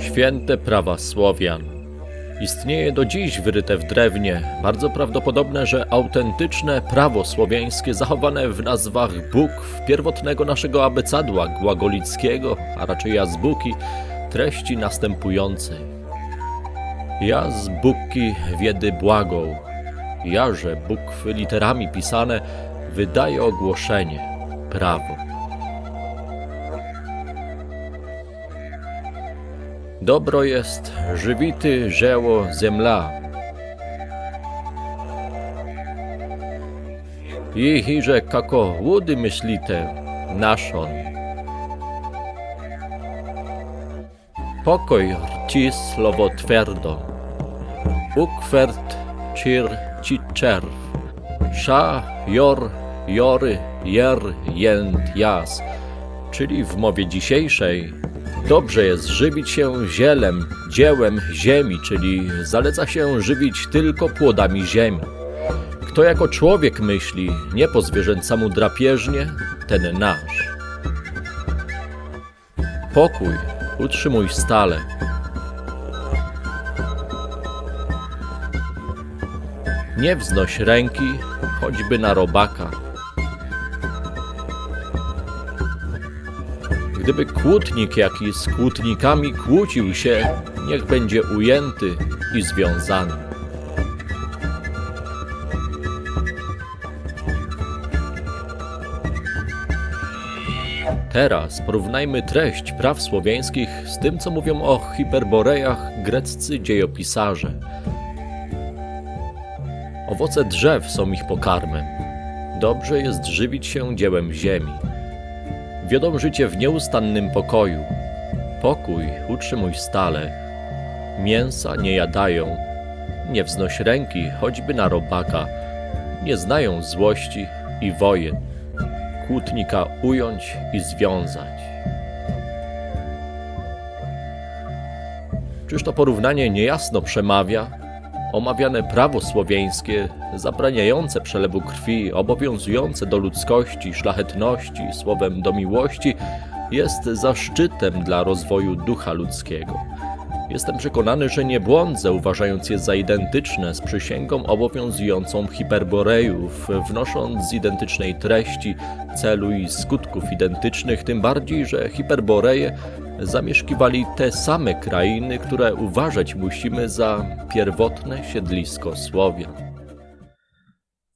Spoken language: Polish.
Święte prawa Słowian. Istnieje do dziś wyryte w drewnie. Bardzo prawdopodobne, że autentyczne prawo słowiańskie zachowane w nazwach bukw pierwotnego naszego abecadła głagolickiego, a raczej azbuki, treści następującej. Ja z wiedy błagą, jaże bukwy literami pisane wydaje ogłoszenie, prawo. Dobro jest żywity żeło zemla. I hiże kako łudy myślite naszon. Pokoj rci słowo twardo. Ukwert czir ci czerw. Sza jor jory jer jęt jas. Czyli w mowie dzisiejszej dobrze jest żywić się zielem, dziełem ziemi, czyli zaleca się żywić tylko płodami ziemi. Kto jako człowiek myśli, nie po zwierzęcamu drapieżnie, ten nasz. Pokój utrzymuj stale. Nie wznoś ręki, choćby na robaka. Gdyby kłótnik jaki z kłótnikami kłócił się, niech będzie ujęty i związany. Teraz porównajmy treść praw słowiańskich z tym, co mówią o hiperborejach greccy dziejopisarze. Owoce drzew są ich pokarmem. Dobrze jest żywić się dziełem ziemi. Wiodą życie w nieustannym pokoju. Pokój utrzymuj stale. Mięsa nie jadają. Nie wznoś ręki, choćby na robaka. Nie znają złości i wojen. Kłótnika ująć i związać. Czyż to porównanie niejasno przemawia? Omawiane prawo słowiańskie, zabraniające przelewu krwi, obowiązujące do ludzkości, szlachetności, słowem do miłości, jest zaszczytem dla rozwoju ducha ludzkiego. Jestem przekonany, że nie błądzę, uważając je za identyczne z przysięgą obowiązującą hiperborejów, wnosząc z identycznej treści, celu i skutków identycznych, tym bardziej, że hiperboreje zamieszkiwali te same krainy, które uważać musimy za pierwotne siedlisko Słowian.